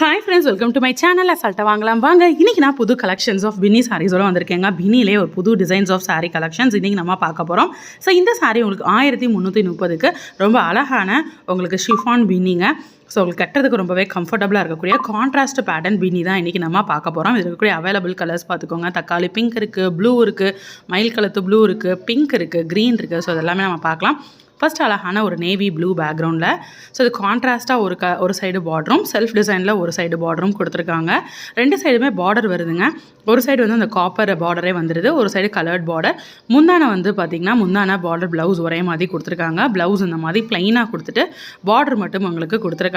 Hi friends welcome to my channel அசால்ட்டை வாங்கலாம். வாங்க இன்றைக்கி நான் புது கலெக்ஷன்ஸ் ஆஃப் பின்னி சாரீஸோட வந்திருக்கேங்க. பின்னிலே ஒரு புது டிசைன்ஸ் ஆஃப் சாரீ கலெக்ஷன்ஸ் இன்றைக்கி நம்ம பார்க்க போகிறோம் ஸோ இந்த சாரீ உங்களுக்கு ஆயிரத்தி முந்நூற்றி முப்பதுக்கு ரொம்ப அழகான உங்களுக்கு ஷிஃபான் பின்னிங்க ஸோ உங்களுக்கு கட்டுறதுக்கு ரொம்பவே கம்ஃபர்டபுளாக இருக்கக்கூடிய கான்ட்ராஸ்ட் பேட்டர்ன் பின்னி தான் இன்றைக்கி நம்ம பார்க்க போகிறோம் இது இருக்கக்கூடிய அவைலபிள் கலர்ஸ் பார்த்துக்கோங்க. தக்காளி பிங்க் இருக்குது ப்ளூ இருக்குது மயில் கலத்து ப்ளூ இருக்குது பிங்க் இருக்குது க்ரீன் இருக்குது ஸோ இதெல்லாமே நம்ம பார்க்கலாம். ஃபஸ்ட் அழகான ஒரு நேவி ப்ளூ பேக்ரவுண்டில் ஸோ இது கான்ட்ராஸ்ட்டாக ஒரு க ஒரு சைடு பார்டரும் செல்ஃப் டிசைனில் ஒரு சைடு பார்டரும் கொடுத்துருக்காங்க. ரெண்டு சைடுமே பார்டர் வருதுங்க. ஒரு சைடு வந்து அந்த காப்பர் பார்டரே வந்துடுது ஒரு சைடு கலர்ட் பார்டர் முந்தான வந்து பார்த்திங்கன்னா முந்தான பார்டர் ப்ளவுஸ் ஒரே மாதிரி கொடுத்துருக்காங்க. ப்ளவுஸ் இந்த மாதிரி ப்ளைனாக கொடுத்துட்டு பார்டர் மட்டும் உங்களுக்கு கொடுத்துருக்காங்க.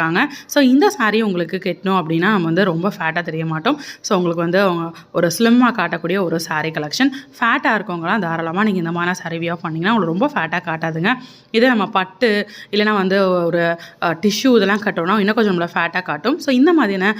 ஸோ இந்த சாரீ உங்களுக்கு கெட்டணும் அப்படின்னா நம்ம வந்து ரொம்ப ஃபேட்டாக தெரிய மாட்டோம். ஸோ உங்களுக்கு வந்து அவங்க ஒரு ஸ்லிம்மாக காட்டக்கூடிய ஒரு சாரீ கலெக்ஷன் ஃபேட்டாக இருக்கவங்களாம் தாராளமாக நீங்கள் இந்த மாதிரி சாரீ வியா பண்ணிங்கன்னா உங்களுக்கு ரொம்ப ஃபேட்டாக காட்டாதுங்க. இதே நம்ம பட்டு இல்லைனா வந்து ஒரு டிஷ்யூ இதெல்லாம் கட்டோம்னா இன்னும் கொஞ்சம் நம்மளை ஃபேட்டாக காட்டும். ஸோ இந்த மாதிரியான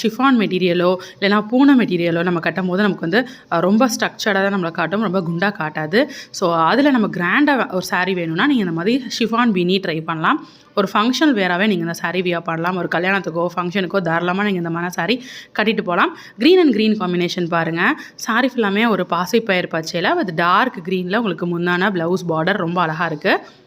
ஷிஃபான் மெட்டீரியலோ இல்லைனா பூனை மெட்டீரியலோ நம்ம கட்டும் போது நமக்கு வந்து ரொம்ப ஸ்ட்ரக்சர்டாக தான் நம்மளை காட்டும். ரொம்ப குண்டாக காட்டாது. ஸோ அதில் நம்ம கிராண்டாக ஒரு சாரீ வேணும்னா நீங்கள் இந்த மாதிரி ஷிஃபான் பினி ட்ரை பண்ணலாம். ஒரு ஃபங்க்ஷன் வேறாவே நீங்கள் இந்த சாரீ வியா பாடலாம் ஒரு கல்யாணத்துக்கோ ஃபங்க்ஷனுக்கோ தாராளமாக நீங்கள் இந்த மன சாரி கட்டிட்டு போகலாம் க்ரீன் அண்ட் க்ரீன் காம்பினேஷன் பாருங்கள் சாரி ஃபுல்லாமே ஒரு பாசிப்பயிர் பச்சையில் வித் டார்க் க்ரீனில் உங்களுக்கு முன்னான ப்ளவுஸ் பார்டர் ரொம்ப அழகாக இருக்குது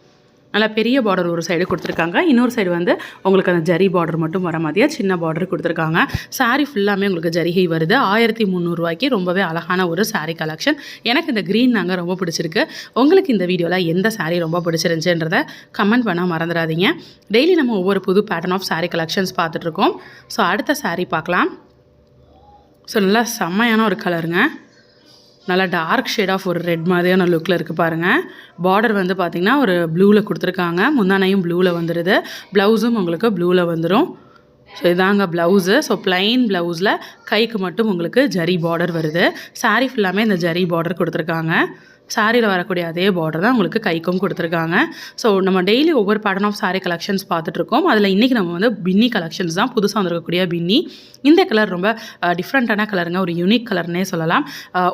நல்லா பெரிய பார்டர் ஒரு சைடு கொடுத்துருக்காங்க. இன்னொரு சைடு வந்து உங்களுக்கு அந்த ஜரி பார்டர் மட்டும் வர மாதிரியா சின்ன பார்டர் கொடுத்துருக்காங்க. சாரீ ஃபுல்லாமே உங்களுக்கு ஜரிகை வருது. ஆயிரத்தி முந்நூறுரூவாய்க்கு ரொம்பவே அழகான ஒரு சாரீ கலெக்ஷன் எனக்கு இந்த க்ரீன் நாங்கள் ரொம்ப பிடிச்சிருக்கு. உங்களுக்கு இந்த வீடியோவில் எந்த சாரீ ரொம்ப பிடிச்சிருந்துச்சுன்றதை கமெண்ட் பண்ண மறந்துடாதீங்க. டெய்லி நம்ம ஒவ்வொரு புது பேட்டர்ன் ஆஃப் சாரீ கலெக்ஷன்ஸ் பார்த்துட்ருக்கோம் ஸோ அடுத்த சாரீ பார்க்கலாம். ஸோ நல்லா செம்மையான ஒரு கலருங்க நல்லா டார்க் ஷேட் ஆஃப் ஒரு ரெட் மாதிரியான லுக்கில் இருக்குது பாருங்கள் பார்டர் வந்து பார்த்திங்கன்னா ஒரு ப்ளூவில் கொடுத்துருக்காங்க. முந்தானையும் ப்ளூவில் வந்துடுது ப்ளவுஸும் உங்களுக்கு ப்ளூவில் வந்துடும் ஸோ இதாங்க ப்ளவுஸு ஸோ ப்ளைன் ப்ளவுஸில் கைக்கு மட்டும் உங்களுக்கு ஜரி பார்டர் வருது. Saree ஃபுல்லாமே இந்த ஜரி பார்டர் கொடுத்துருக்காங்க. சாரியில் வரக்கூடிய அதே பார்டர் தான் உங்களுக்கு கைக்கும் கொடுத்துருக்காங்க. ஸோ நம்ம டெய்லி ஒவ்வொரு பேட்டர்ன் ஆஃப் சாரீ கலெக்ஷன்ஸ் பார்த்துட்ருக்கோம் அதில் இன்றைக்கி நம்ம வந்து பின்னி கலெக்ஷன்ஸ் தான் புதுசாக வந்திருக்கக்கூடிய பின்னி. இந்த கலர் ரொம்ப டிஃப்ரெண்ட்டான கலருங்க ஒரு யூனிக் கலர்னே சொல்லலாம்.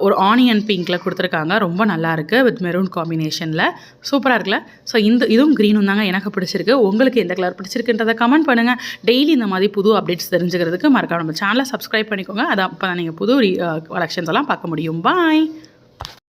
ஒரு ஆனியன் பிங்க்கில் கொடுத்துருக்காங்க. ரொம்ப நல்லாயிருக்கு வித் மெரூன் காம்பினேஷனில் சூப்பராக இருக்குல்ல? ஸோ இந்த இதுவும் க்ரீனும் தாங்க எனக்கு பிடிச்சிருக்கு. உங்களுக்கு எந்த கலர் பிடிச்சிருக்குன்றதை கமெண்ட் பண்ணுங்கள் டெய்லி இந்த மாதிரி புது அப்டேட்ஸ் தெரிஞ்சுக்கிறதுக்கு மறக்காம நம்ம சேனலை சப்ஸ்கிரைப் பண்ணிக்கோங்க. அது அப்போ தான் நீங்கள் புது கலெக்ஷன்ஸ் எல்லாம் பார்க்க முடியும். பாய்